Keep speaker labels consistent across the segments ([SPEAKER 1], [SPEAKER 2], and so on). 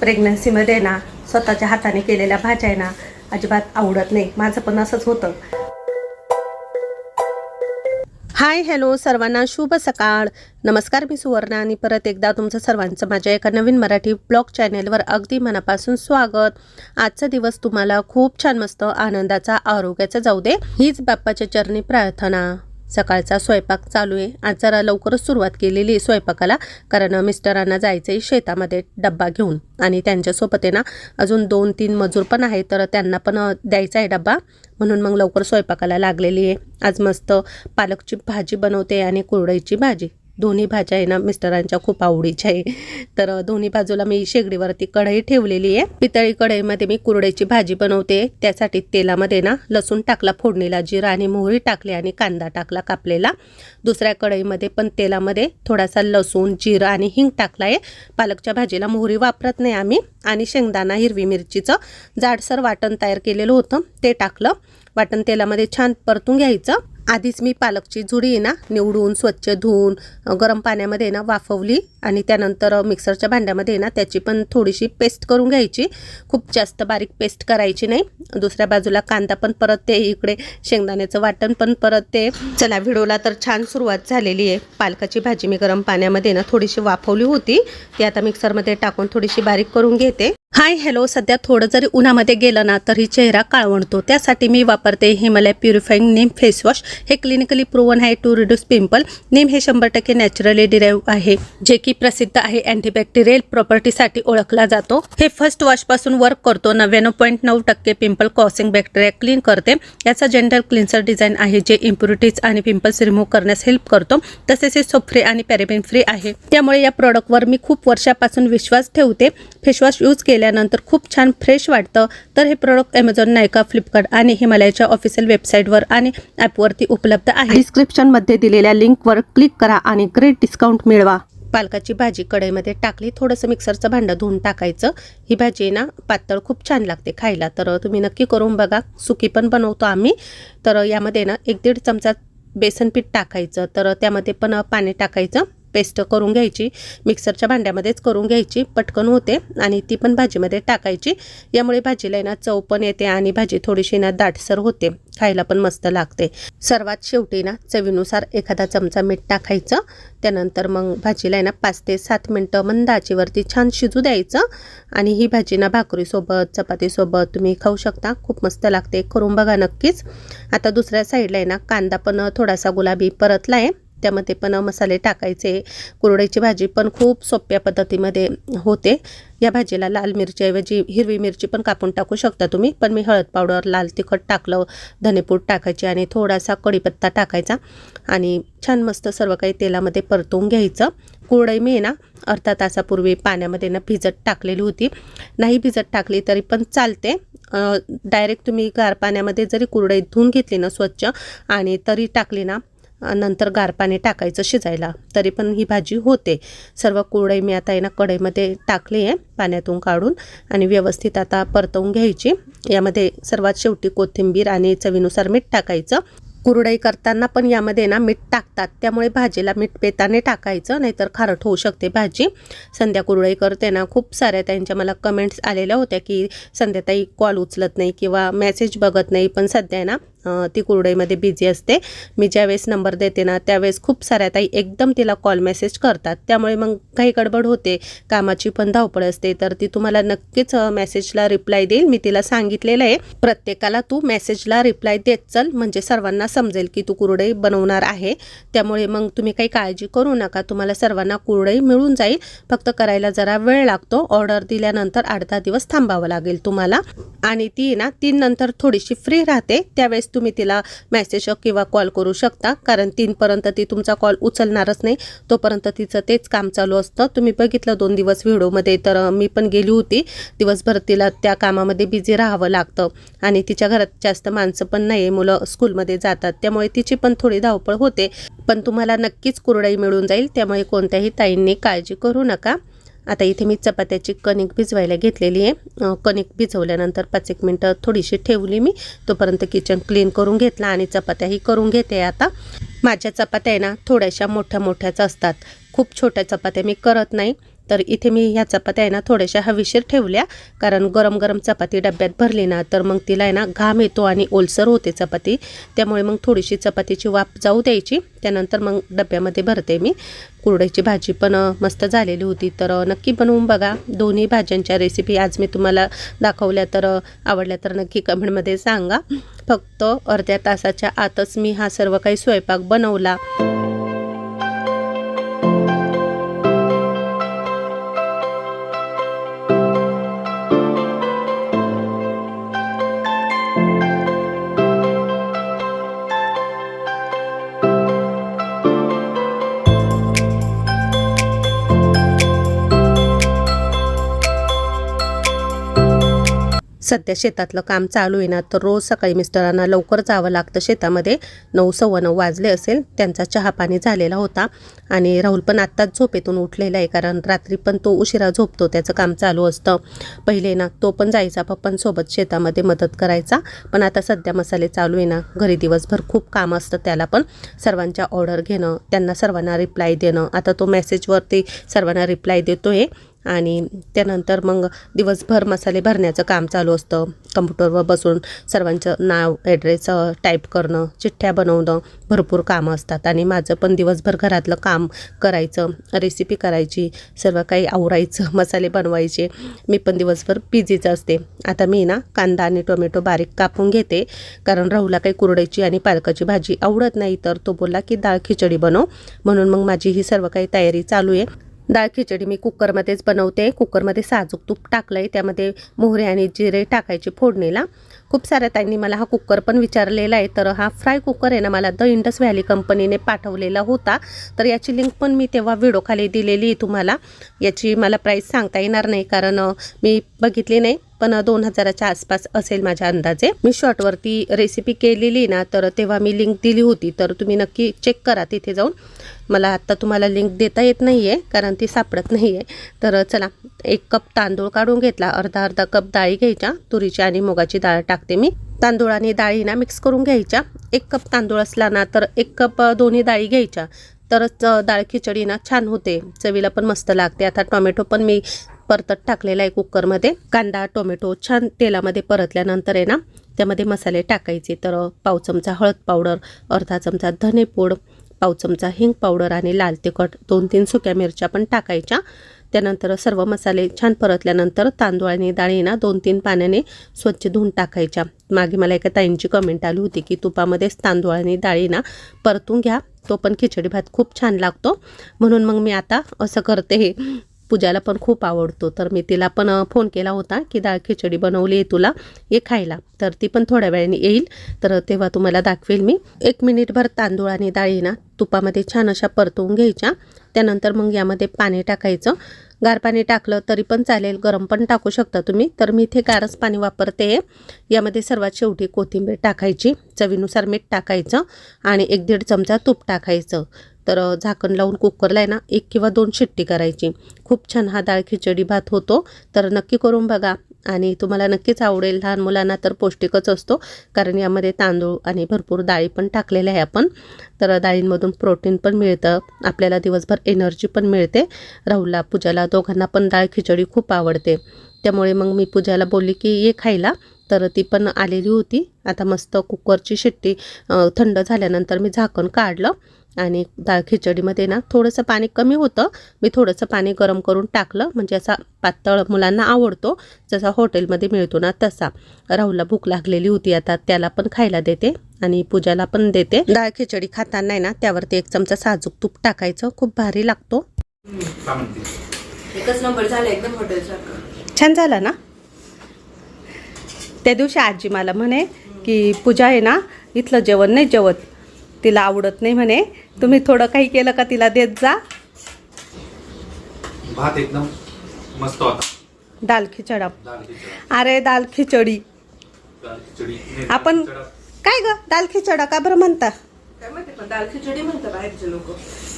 [SPEAKER 1] प्रेग्नन्सीमध्ये ना स्वतःच्या हाताने केलेल्या भाज्या आहे ना अजिबात आवडत नाही. माझं पण असंच होतं. हाय हॅलो सर्वांना शुभ सकाळ. नमस्कार मी सुवर्णा आणि परत एकदा तुमचं सर्वांचं माझ्या एका नवीन मराठी ब्लॉग चॅनेलवर अगदी मनापासून स्वागत. आजचा दिवस तुम्हाला खूप छान मस्त आनंदाचा आरोग्याचा जाऊ दे. हीच बाप्पाच्या चरणी प्रार्थना. सकाळचा स्वयंपाक चालू आहे. आज जरा लवकरच सुरुवात केलेली आहे स्वयंपाकाला कारण मिस्टरांना जायचं आहे शेतामध्ये डब्बा घेऊन. आणि त्यांच्यासोबत आहे ना अजून दोन तीन मजूर पण आहे तर त्यांना पण द्यायचा आहे डब्बा. म्हणून मग लवकर स्वयंपाकाला लागलेली आहे. आज मस्त पालकची भाजी बनवते आणि कुरडईची भाजी. दोन्ही भाज्या आहे ना मिस्टरांच्या खूप आवडीच्या आहे. तर दोन्ही बाजूला मी शेगडीवरती कढई ठेवलेली आहे. पितळी कढईमध्ये मी कुरड्याची भाजी बनवते. त्यासाठी तेलामध्ये ना लसूण टाकला फोडणीला जिरा आणि मोहरी टाकली आणि कांदा टाकला कापलेला. दुसऱ्या कढईमध्ये पण तेलामध्ये थोडासा लसूण जिरं आणि हिंग टाकला आहे. पालकच्या भाजीला मोहरी वापरत नाही आम्ही आणि शेंगदाणा हिरवी मिरचीचं जाडसर वाटण तयार केलेलं होतं. ते टाकलं. वाटण तेलामध्ये छान परतून घ्यायचं. आधीच मी पालकची जुडी आहे ना निवडून स्वच्छ धुवून गरम पाण्यामध्ये ना वाफवली आणि त्यानंतर मिक्सरच्या भांड्यामध्ये ना त्याची पण थोडीशी पेस्ट करून घ्यायची. खूप जास्त बारीक पेस्ट करायची नाही. दुसऱ्या बाजूला कांदा पण परत ते इकडे शेंगदाण्याचं वाटण पण परत ते. चला व्हिडिओला तर छान सुरुवात झालेली आहे. पालकाची भाजी मी गरम पाण्यामध्ये ना थोडीशी वाफवली होती. ती आता मिक्सरमध्ये टाकून थोडीशी बारीक करून घेते. Hi hello. सध्या थोडं जरी उन्हामध्ये गेलं ना तरी चेहरा काळवणतो. त्यासाठी मी वापरते Himalaya purifying neem face wash. हे क्लिनिकली प्रूवन आहे टू रिड्यूस पिंपल नेम हे शंभर टक्के नॅचरली डिराईव्ह आहे जे की प्रसिद्ध आहे. अँटीबॅक्टेरियल प्रॉपर्टीसाठी ओळखला जातो. हे फर्स्ट वॉशपासून वर्क करतो. नव्याण्णव पॉईंट नऊ टक्के पिंपल कॉसिंग बॅक्टेरिया क्लीन करते. याचा जनरल क्लिन्सर डिझाईन आहे जे इम्प्युरिटीज आणि पिंपल्स रिमूव्ह करण्यास हेल्प करतो. तसेच हे सोप फ्री आणि पॅरेबिन फ्री आहे. त्यामुळे या प्रॉडक्टवर मी खूप वर्षापासून विश्वास ठेवते. फेसवॉश यूज केल्यानंतर खूप छान फ्रेश वाटतं. तर हे प्रोडक्ट अमेझॉन नायका फ्लिपकार्ट आणि हिमालयाच्या ऑफिशियल वेबसाईटवर आणि ॲपवरती उपलब्ध आहे. डिस्क्रिप्शनमध्ये दिलेल्या लिंकवर क्लिक करा आणि ग्रेट डिस्काउंट मिळवा. पालकाची भाजी कढईमध्ये टाकली थोडंसं मिक्सरचं भांडं धुवून टाकायचं. ही भाजी ना पातळ खूप छान लागते खायला. तर तुम्ही नक्की करून बघा. सुकी पण बनवतो आम्ही. तर यामध्ये ना एक दीड चमचा बेसन पीठ टाकायचं. तर त्यामध्ये पण पाणी टाकायचं. पेस्ट करून घ्यायची. मिक्सरच्या भांड्यामध्येच करून घ्यायची. पटकन होते आणि ती पण भाजीमध्ये टाकायची. यामुळे भाजीला आहे ना चव पण येते आणि भाजी थोडीशी ना दाटसर होते. खायला पण मस्त लागते. सर्वात शेवटी ना चवीनुसार एखादा चमचा मीठ टाकायचं. त्यानंतर मग भाजीला आहे ना पाच ते सात मिनटं मंद दाचीवरती छान शिजू द्यायचं. आणि ही भाजी ना भाकरीसोबत चपातीसोबत तुम्ही खाऊ शकता. खूप मस्त लागते. करून बघा नक्कीच. आता दुसऱ्या साईडला आहे ना कांदा पण थोडासा गुलाबी परतला आहे त्यामध्ये पण मसाले टाकायचे कुरडईची भाजी पण खूप सोप्या पद्धतीमध्ये होते. या भाजीला लाल मिरचीऐवजी हिरवी मिरची पण कापून टाकू शकता तुम्ही पण मी हळद पावडर लाल तिखट टाकलं धनेपूड टाकायची आणि थोडासा कढीपत्ता टाकायचा आणि छान मस्त सर्व काही तेलामध्ये परतून घ्यायचं. कुरडई मी ना अर्धा तासापूर्वी पाण्यामध्ये ना भिजत टाकलेली होती. नाही भिजत टाकली तरी पण चालते. डायरेक्ट तुम्ही गार पाण्यामध्ये जरी कुरडई धुवून घेतली ना स्वच्छ आणि तरी टाकली ना नंतर गार पाणी टाकायचं शिजायला. तरी पण ही भाजी होते. सर्व कुरडई मी आता आहे ना कढईमध्ये टाकली आहे पाण्यातून काढून. आणि व्यवस्थित आता परतवून घ्यायची. यामध्ये सर्वात शेवटी कोथिंबीर आणि चवीनुसार मीठ टाकायचं. कुरडई करताना पण यामध्ये ना मीठ टाकतात. त्यामुळे भाजीला मीठ पेताने टाकायचं नाहीतर खारट होऊ शकते भाजी. संध्या कुरडई करते ना खूप साऱ्या त्यांच्या मला कमेंट्स आलेल्या होत्या की संध्याताई कॉल उचलत नाही किंवा मेसेज बघत नाही. पण सध्या ना ती कुरडईमध्ये बिझी असते. मी ज्यावेळेस नंबर देते ना त्यावेळेस खूप साऱ्या ताई एकदम तिला कॉल मेसेज करतात. त्यामुळे मग काही गडबड होते कामाची पण धावपळ असते तर ती तुम्हाला नक्कीच मेसेजला रिप्लाय देईल. मी तिला सांगितलेलं आहे प्रत्येकाला तू मेसेजला रिप्लाय देत चल म्हणजे सर्वांना समजेल की तू कुरडई बनवणार आहे. त्यामुळे मग तुम्ही काही काळजी करू नका तुम्हाला सर्वांना कुरडई मिळून जाईल. फक्त करायला जरा वेळ लागतो. ऑर्डर दिल्यानंतर आठ दहा दिवस थांबावं लागेल तुम्हाला. आणि ती ना तीन नंतर थोडीशी फ्री राहते. त्यावेळेस तुम्ही तिला मेसेज किंवा कॉल करू शकता. कारण तीनपर्यंत ती तुमचा कॉल उचलणारच नाही. तोपर्यंत तिचं तेच काम चालू असतं. तुम्ही बघितलं दोन दिवस व्हिडिओमध्ये तर मी पण गेली होती. दिवसभर तिला त्या कामामध्ये बिझी राहावं लागतं. आणि तिच्या घरात जास्त माणसं पण नाही मुलं स्कूलमध्ये जातात. त्यामुळे तिची पण थोडी धावपळ होते. पण तुम्हाला नक्कीच कुरडाई मिळून जाईल. त्यामुळे कोणत्याही ताईंनी काळजी करू नका. आता इथे मी चपात्याची कणिक भिजवायला घेतलेली आहे. कणिक भिजवल्यानंतर पाच एक मिनटं थोडीशी ठेवली मी. तोपर्यंत किचन क्लीन करून घेतला आणि चपात्याही करून घेते आता. माझ्या चपात्या आहे ना थोड्याशा मोठ्या मोठ्याच असतात. खूप छोट्या चपात्या मी करत नाही. तर इथे मी ह्या चपात्या आहे ना थोड्याशा हवेशीर ठेवल्या. कारण गरम गरम चपाती डब्यात भरली ना तर मग तिला आहे ना घाम येतो आणि ओलसर होते चपाती. त्यामुळे मग थोडीशी चपातीची वाफ जाऊ द्यायची. त्यानंतर मग डब्यामध्ये भरते मी. कुरड्याची भाजी पण मस्त झालेली होती. तर नक्की बनवून बघा. दोन्ही भाज्यांच्या रेसिपी आज मी तुम्हाला दाखवल्या तर आवडल्या तर नक्की कमेंटमध्ये सांगा. फक्त अर्ध्या तासाच्या आतच मी हा सर्व काही स्वयंपाक बनवला. सध्या शेतातलं काम चालू आहे ना तर रोज सकाळी मिस्टरांना लवकर जावं लागतं. शेतामध्ये नऊ सव्वा नऊ वाजले असेल त्यांचा चहा पाणी झालेला होता. आणि राहुल पण आत्ताच झोपेतून उठलेला आहे कारण रात्री पण तो उशिरा झोपतो त्याचं काम चालू असतं. पहिले ना तो पण जायचा पप्पांसोबत शेतामध्ये मदत करायचा. पण आता सध्या मसाले चालू आहे ना घरी दिवसभर खूप काम असतं त्याला पण सर्वांच्या ऑर्डर घेणं त्यांना सर्वांना रिप्लाय देणं. आता तो मेसेजवरती सर्वांना रिप्लाय देतो आहे आणि त्यानंतर मग दिवसभर मसाले भरण्याचं काम चालू असतं. कम्प्युटरवर बसून सर्वांचं नाव ॲड्रेस टाईप करणं चिठ्ठ्या बनवणं भरपूर कामं असतात. आणि माझं पण दिवसभर घरातलं काम करायचं रेसिपी करायची सर्व काही आवरायचं मसाले बनवायचे. मी पण दिवसभर बिझीच असते. आता मी ना कांदा आणि टोमॅटो बारीक कापून घेते. कारण राहूला काही कुरड्याची आणि पालकाची भाजी आवडत नाही तर तो बोलला की डाळ खिचडी बनव. म्हणून मग माझी ही सर्व काही तयारी चालू आहे. डाळ खिचडी मी कुकरमध्येच बनवते. कुकरमध्ये साजूक तूप टाकलं आहे त्यामध्ये मोहरे आणि जिरे टाकायचे फोडणीला. खूप साऱ्या ताईंनी मला हा कुकर पण विचारलेला आहे. तर हा फ्राय कुकर आहे ना मला द इंडस व्हॅली कंपनीने पाठवलेला होता. तर याची लिंक पण मी तेव्हा व्हिडिओखाली दिलेली आहे तुम्हाला. याची मला प्राईस सांगता येणार नाही कारण मी बघितली नाही पण दोन हजाराच्या आसपास असेल माझ्या अंदाजे. मी शॉर्टवरती रेसिपी केलेली ना तर तेव्हा मी लिंक दिली होती. तर तुम्ही नक्की चेक करा तिथे जाऊन. मला आत्ता तुम्हाला लिंक देता येत नाही आहे कारण ती सापडत नाही आहे तर चला एक कप तांदूळ काढून घेतला. अर्धा अर्धा कप डाळी घ्यायच्या तुरीची आणि मुगाची डाळ टाकते मी. तांदूळ आणि डाळी ना मिक्स करून घ्यायच्या. एक कप तांदूळ असला ना तर एक कप दोन्ही डाळी घ्यायच्या. तरच डाळ खिचडी ना छान होते. चवीला पण मस्त लागते. आता टोमॅटो पण मी परतत टाकलेला आहे कुकरमध्ये. कांदा टोमॅटो छान तेलामध्ये परतल्यानंतर आहे ना त्यामध्ये मसाले टाकायचे. तर पाव चमचा हळद पावडर अर्धा चमचा धनेपूड पाव चमचा हिंग पावडर आणि लाल तिखट दोन तीन सुक्या मिरच्या पण टाकायच्या. त्यानंतर सर्व मसाले छान परतल्यानंतर तांदूळ आणि डाळीना दोन तीन पाण्याने स्वच्छ धुवून टाकायच्या. मागे मला एका ताईंची कमेंट आली होती की तुपामध्येच तांदूळ आणि डाळीना परतून घ्या तो पण खिचडी भात खूप छान लागतो. म्हणून मग मी आता असं करते पूजाला पण खूप आवडतो. तर मी तिला पण फोन केला होता की डाळ खिचडी बनवली आहे तुला ये खायला. तर ती पण थोड्या वेळाने येईल. तर तेव्हा तुम्हाला दाखवेल मी. एक मिनिटभर तांदूळ आणि डाळी ना तुपामध्ये छान अशा परतवून घ्यायच्या. त्यानंतर मग यामध्ये पाणी टाकायचं. गार पाणी टाकलं तरी पण चालेल गरम पण टाकू शकता तुम्ही. तर मी इथे गारच पाणी वापरते. यामध्ये सर्वात शेवटी कोथिंबीर टाकायची. चवीनुसार मीठ टाकायचं आणि एक दीड चमचा तूप टाकायचं. तर झाकण लावून कुकरला आहे ना एक किंवा दोन शिट्टी करायची. खूप छान हा डाळ खिचडी भात होतो. तर नक्की करून बघा. आणि तुम्हाला नक्कीच आवडेल लहान मुलांना तर पौष्टिकच असतो. कारण यामध्ये तांदूळ आणि भरपूर डाळी पण टाकलेल्या आहे आपण. तर डाळींमधून प्रोटीन पण मिळतं. आपल्याला दिवसभर एनर्जी पण मिळते. राहुलला पूजाला दोघांना पण डाळ खिचडी खूप आवडते. त्यामुळे मग मी पूजाला बोलली की ये खायला. तर ती पण आलेली होती. आता मस्त कुकरची शिट्टी थंड झाल्यानंतर मी झाकण काढलं. आणि डाळ खिचडीमध्ये ना थोडंसं पाणी कमी होतं. मी थोडंसं पाणी गरम करून टाकलं. म्हणजे असा पातळ मुलांना आवडतो. जसा हॉटेलमध्ये मिळतो ना तसा. राहुलला भूक लागलेली होती आता. त्याला पण खायला देते आणि पूजाला पण देते. डाळ खिचडी खाताना आहे ना त्यावरती एक चमचा साजूक तूप टाकायचं. खूप भारी लागतो.
[SPEAKER 2] काय म्हणते
[SPEAKER 3] एकच नंबर झाला एकदम हॉटेलसारखं.
[SPEAKER 1] छान झाला ना? त्या दिवशी आजी मला म्हणे की पूजा आहे ना इथलं जेवण नाही जेवत. तिला आवडत नाही म्हणे. तुम्ही थोडं काही केलं का तिला देत जा.
[SPEAKER 2] भात एकदम मस्त होता.
[SPEAKER 1] दाल खिचडा. अरे दाल खिचडी. आपण. काय ग? दाल खिचडा का बरं म्हणता?
[SPEAKER 3] दाल खिचडी म्हणतात बाहेरचे लोक.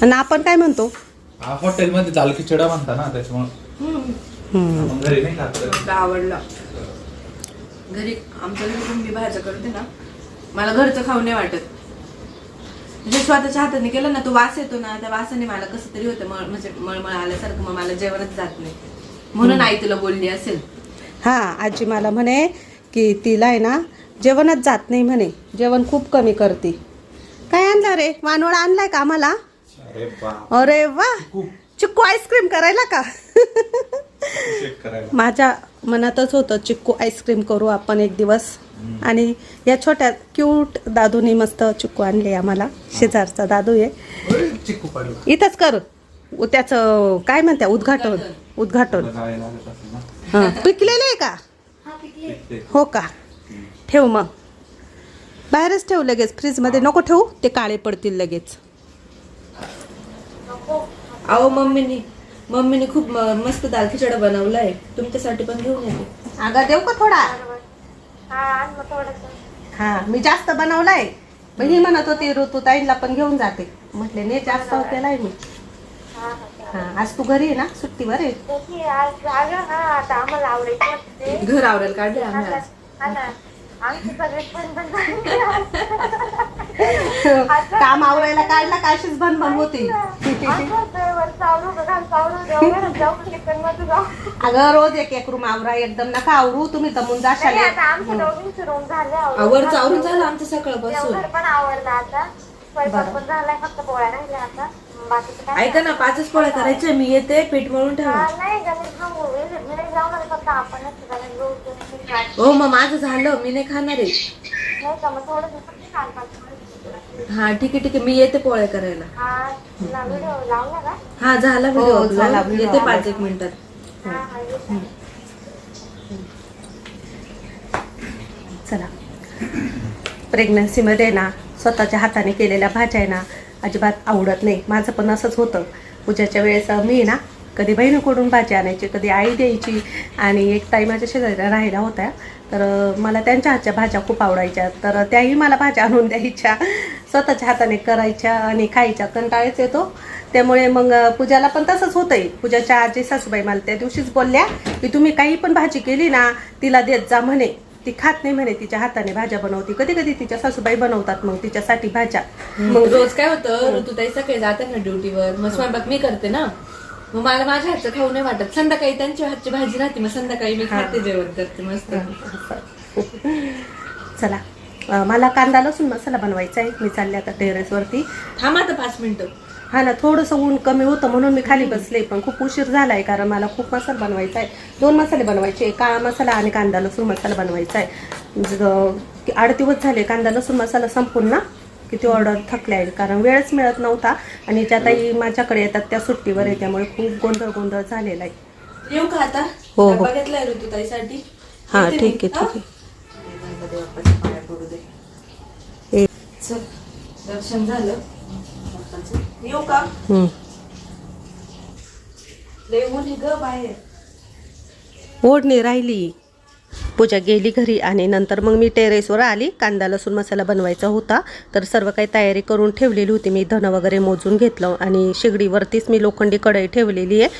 [SPEAKER 1] आणि आपण काय म्हणतो?
[SPEAKER 2] हा हॉटेलमध्ये दाल खिचडा म्हणता ना त्याच्यामुळे.
[SPEAKER 3] आवडला. घरी आमच्या घरी मी बाहेरचं करते ना मला घरचं खाऊ नाही वाटत. जे स्वतःच्या हाताने केलं ना तो वास येतो ना त्या वासाने मला कसं तरी होतं मळ- म्हणजे मळमळ आल्यासारखं मग मला जेवणच जात नाही. म्हणून आई तुला बोलली असेल.
[SPEAKER 1] हा आजी मला म्हणे की तिला आहे ना जेवणच जात नाही म्हणे. जेवण खूप कमी करते. काय आणलं रे? वानोळ आणलाय का आम्हाला?
[SPEAKER 2] अरे
[SPEAKER 1] वा! चिक्कू आईस्क्रीम करायला का? माझ्या मनातच होतं चिक्कू आईस्क्रीम करू आपण एक दिवस. आणि या छोट्या क्यूट दादूने मस्त चिक्कू आणले आम्हाला. शेजारचा दादू आहे. इथंच कर त्याचं काय म्हणत्या? उद्घाटन. उद्घाटन. हं. पिकलेले आहे का. हो का? ठेव मग. बाहेरच ठेव लगेच. फ्रीजमध्ये नको ठेवू. ते काळे पडतील लगेच.
[SPEAKER 3] अहो मम्मीने मम्मीने खूप मस्त दाल खिचडा बनवलाय. तुमच्यासाठी पण घेऊन येते.
[SPEAKER 1] अगं देऊ का थोडा? हा मी जास्त बनवलाय. ही म्हणत होती ऋतुताईला पण घेऊन जाते. म्हटले नाही जास्त केलाय मी. हा आज तू घरी आहे ना सुट्टीवर आहे?
[SPEAKER 3] घर आवडेल काढले आम्ही आज.
[SPEAKER 1] काम आवरायला काढला का अशीच बनबन होती. अगं रोज एक एक रूम आवरा एकदम नका आवरू तुम्ही दमून जाशाल
[SPEAKER 3] आवरून झालं. आमचं सकाळपासून
[SPEAKER 4] पण आवडलं आता. स्वयंपाक पण झालाय फक्त पोळ्या राहिल्या आता. बाकीचं काय
[SPEAKER 3] ऐका ना पाचच पोळ्या करायच्या मी येते पीठ मळून ठेवा
[SPEAKER 4] हा, नाही. मी नाही फक्त आपणच तुम्ही
[SPEAKER 3] मग माझं झालं मी नाही खाणार आहे.
[SPEAKER 4] नाही का मग थोडं फक्त काल पाच
[SPEAKER 3] हा ठीक आहे ठीक आहे मी येते पोळ्या करायला.
[SPEAKER 4] हा तुला व्हिडिओ लावला का
[SPEAKER 3] हा झाला
[SPEAKER 1] हो,
[SPEAKER 3] व्हिडिओ
[SPEAKER 1] झाला
[SPEAKER 3] upload.
[SPEAKER 1] video
[SPEAKER 3] येते. पाच एक मिनिटात.
[SPEAKER 4] हा हा येते.
[SPEAKER 1] चला. प्रेग्नन्सीमध्ये ना स्वतःच्या हाताने केलेल्या भाज्या आहे ना अजिबात आवडत नाही. माझं पण असंच होतं. पूजाच्या वेळेस मी ना कधी बहिणीकडून भाजी आणायची कधी आई द्यायची आणि एक ताई माझ्या शेजाऱ्या राहिल्या होत्या. तर मला त्यांच्या हातच्या भाज्या खूप आवडायच्या. तर त्याही मला भाज्या आणून द्यायच्या. स्वतःच्या हाताने करायच्या आणि खायच्या. कंटाळेच येतो. त्यामुळे मग पूजाला पण तसंच होतंय. पूजाच्या आजी सासूबाई मला त्या दिवशीच बोलल्या की तुम्ही काही पण भाजी केली ना तिला देत जा म्हणे. ती खात नाही म्हणे तिच्या हाताने भाज्या बनवती. कधी कधी तिच्या सासूबाई बनवतात मग तिच्यासाठी भाज्या.
[SPEAKER 3] मग रोज काय होतं ऋतुताई सकाळी जातात ना ड्युटीवर मग स्वयंपाक मी करते ना. मग मला माझ्या हातचं खाऊ नाही वाटत. संध्याकाळी त्यांच्या हातची भाजी राहते मग संध्याकाळी मी खाते जेवण करते मस्त.
[SPEAKER 1] चला. मला कांदा लसूण मसाला बनवायचा आहे. मी चालले आता टेरेसवरती
[SPEAKER 3] थांबा आता पाच मिनिटं.
[SPEAKER 1] हा ना थोडंसं ऊन कमी होतं म्हणून मी खाली बसले पण खूप उशीर झाला आहे कारण मला खूप मसाला बनवायचा आहे दोन मसाले बनवायचे काळा मसाला आणि कांदा लसूण मसाला बनवायचा आहे आठ दिवस झाले कांदा लसूण मसाला संपून ना किती ऑर्डर थकले आहे कारण वेळच मिळत नव्हता आणि ज्या ताई माझ्याकडे येतात त्या सुट्टीवर आहे त्यामुळे खूप गोंधळ गोंधळ झालेला आहे
[SPEAKER 3] येऊ का आता
[SPEAKER 1] हो, हो.
[SPEAKER 3] बघितलंय ऋतुताईसाठी
[SPEAKER 1] हा ठीक. आहे? ठीक आहे
[SPEAKER 3] दर्शन झालं. येऊ का. लय ग बाहेर
[SPEAKER 1] ओढणी राहिली पूजा गेली घरी आणि नंतर मग मी टेरेसवर आली. कांदा लसूण मसाला बनवायचा होता. तर सर्व काही तयारी करून ठेवलेली होती. मी धन वगैरे मोजून घेतलं आणि शेगडीवरतीच मी लोखंडी कढई ठेवलेली आहे.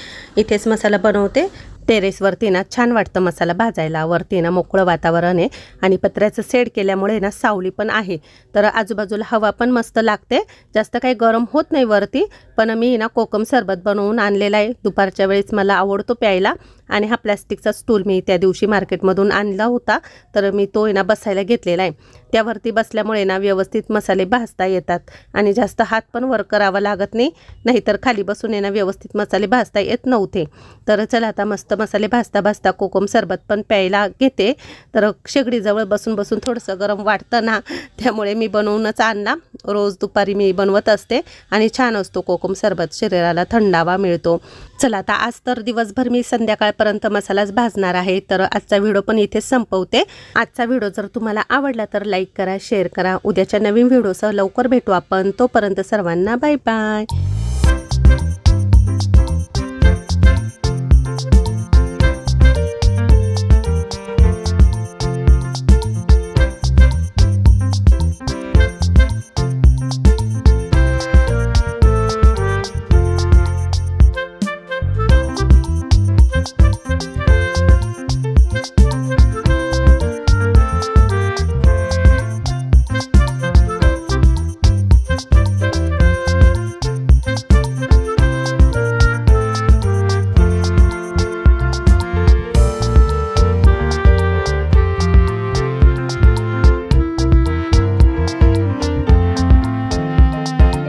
[SPEAKER 1] इथेच मसाला बनवते. टेरेसवरती ना छान वाटतं मसाला भाजायला. वरती ना मोकळं वातावरण आहे आणि पत्र्याचं सेड केल्यामुळे ना सावली पण आहे. तर आजूबाजूला हवा पण मस्त लागते. जास्त काही गरम होत नाही वरती पण मी ना कोकम सरबत बनवून आणलेला आहे. दुपारच्या वेळेस मला आवडतो प्यायला आणि हा प्लॅस्टिकचा स्टूल मी त्या दिवशी मार्केटमधून आणला होता. तर मी तो ना बसायला घेतलेला आहे. त्यावरती बसल्यामुळे ना व्यवस्थित मसाले भाजता येतात. आणि जास्त हात पण वर करावा लागत नाही नाहीतर खाली बसून येणं व्यवस्थित मसाले भाजता येत नव्हते. तर चला आता मस्त मसाले भाजता भाजता कोकम सरबत पण प्यायला घेते. तर शेगडीजवळ बसून बसून थोडंसं गरम वाटतं ना त्यामुळे मी बनवूनच आणला. रोज दुपारी मी बनवत असते आणि छान असतो कोकम सरबत. शरीराला थंडावा मिळतो. चला आता आज तर दिवसभर मी संध्याकाळपर्यंत मसालाच भाजणार आहे. तर आजचा व्हिडिओ पण इथे संपवते. आजचा व्हिडिओ जर तुम्हाला आवडला तर लाईक करा शेअर करा. उद्याच्या नवीन व्हिडिओसह लवकर भेटू आपण. तोपर्यंत सर्वांना बाय बाय.